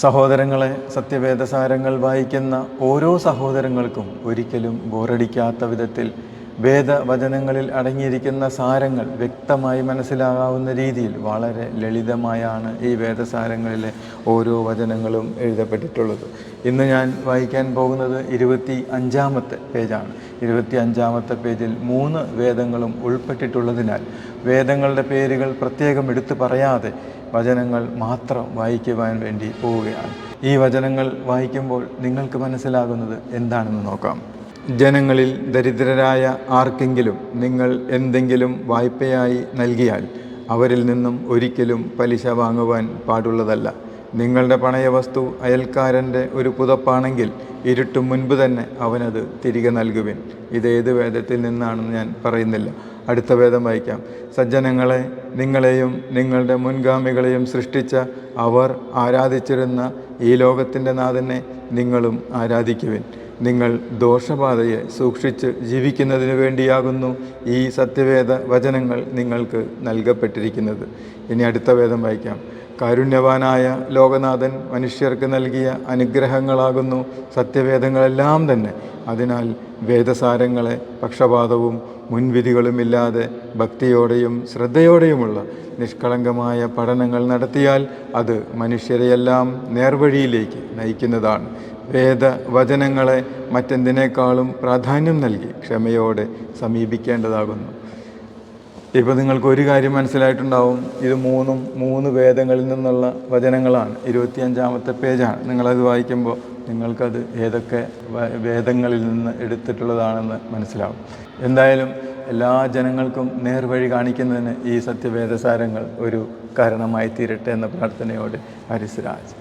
സഹോദരങ്ങളെ സത്യവേദസാരങ്ങൾ വായിക്കുന്ന ഓരോ സഹോദരങ്ങൾക്കും ഒരിക്കലും ബോറടിക്കാത്ത വിധത്തിൽ വേദവചനങ്ങളിൽ അടങ്ങിയിരിക്കുന്ന സാരങ്ങൾ വ്യക്തമായി മനസ്സിലാകാവുന്ന രീതിയിൽ വളരെ ലളിതമായാണ് ഈ വേദസാരങ്ങളിലെ ഓരോ വചനങ്ങളും എഴുതപ്പെട്ടിട്ടുള്ളത്. ഇന്ന് ഞാൻ വായിക്കാൻ പോകുന്നത് ഇരുപത്തി അഞ്ചാമത്തെ പേജാണ്. ഇരുപത്തി അഞ്ചാമത്തെ പേജിൽ മൂന്ന് വേദങ്ങളും ഉൾപ്പെട്ടിട്ടുള്ളതിനാൽ വേദങ്ങളുടെ പേരുകൾ പ്രത്യേകം എടുത്തു പറയാതെ വചനങ്ങൾ മാത്രം വായിക്കുവാൻ വേണ്ടി പോവുകയാണ്. ഈ വചനങ്ങൾ വായിക്കുമ്പോൾ നിങ്ങൾക്ക് മനസ്സിലാകുന്നത് എന്താണെന്ന് നോക്കാം. ജനങ്ങളിൽ ദരിദ്രരായ ആർക്കെങ്കിലും നിങ്ങൾ എന്തെങ്കിലും വായ്പയായി നൽകിയാൽ അവരിൽ നിന്നും ഒരിക്കലും പലിശ വാങ്ങുവാൻ പാടുള്ളതല്ല. നിങ്ങളുടെ പണയവസ്തു അയൽക്കാരന്റെ ഒരു പുതപ്പാണെങ്കിൽ ഇരുട്ടും മുൻപ് തന്നെ അവനത് തിരികെ നൽകുവിൻ. ഇത് ഏത് വേദത്തിൽ നിന്നാണെന്ന് ഞാൻ പറയുന്നില്ല. അടുത്ത വേദം വായിക്കാം. സജ്ജനങ്ങളെ നിങ്ങളെയും നിങ്ങളുടെ മുൻഗാമികളെയും സൃഷ്ടിച്ച അവർ ആരാധിച്ചിരുന്ന ഈ ലോകത്തിന്റെ നാഥനെ നിങ്ങളും ആരാധിക്കുവിൻ. നിങ്ങൾ ദോഷബാധയെ സൂക്ഷിച്ച് ജീവിക്കുന്നതിനു വേണ്ടിയാകുന്നു ഈ സത്യവേദ വചനങ്ങൾ നിങ്ങൾക്ക് നൽകപ്പെട്ടിരിക്കുന്നത്. ഇനി അടുത്ത വേദം വായിക്കാം. കാരുണ്യവാനായ ലോകനാഥൻ മനുഷ്യർക്ക് നൽകിയ അനുഗ്രഹങ്ങളാകുന്നു സത്യവേദങ്ങളെല്ലാം തന്നെ. അതിനാൽ വേദസാരങ്ങളെ പക്ഷപാതവും മുൻവിധികളുമില്ലാതെ ഭക്തിയോടെയും ശ്രദ്ധയോടെയുമുള്ള നിഷ്കളങ്കമായ പഠനങ്ങൾ നടത്തിയാൽ അത് മനുഷ്യരെയെല്ലാം നേർവഴിയിലേക്ക് നയിക്കുന്നതാണ്. വേദവചനങ്ങളെ മറ്റെന്തിനേക്കാളും പ്രാധാന്യം നൽകി ക്ഷമയോടെ സമീപിക്കേണ്ടതാകുന്നു. ഇപ്പോൾ നിങ്ങൾക്ക് ഒരു കാര്യം മനസ്സിലായിട്ടുണ്ടാവും. ഇത് മൂന്നും മൂന്ന് വേദങ്ങളിൽ നിന്നുള്ള വചനങ്ങളാണ്. ഇരുപത്തിയഞ്ചാമത്തെ പേജാണ്. നിങ്ങളത് വായിക്കുമ്പോൾ നിങ്ങൾക്കത് ഏതൊക്കെ വേദങ്ങളിൽ നിന്ന് എടുത്തിട്ടുള്ളതാണെന്ന് മനസ്സിലാവും. എന്തായാലും എല്ലാ ജനങ്ങൾക്കും നേർവഴി കാണിക്കുന്നതിന് ഈ സത്യവേദസാരങ്ങൾ ഒരു കാരണമായി തീരട്ടെ എന്ന പ്രാർത്ഥനയോടെ ഹരിസ്രാജ്.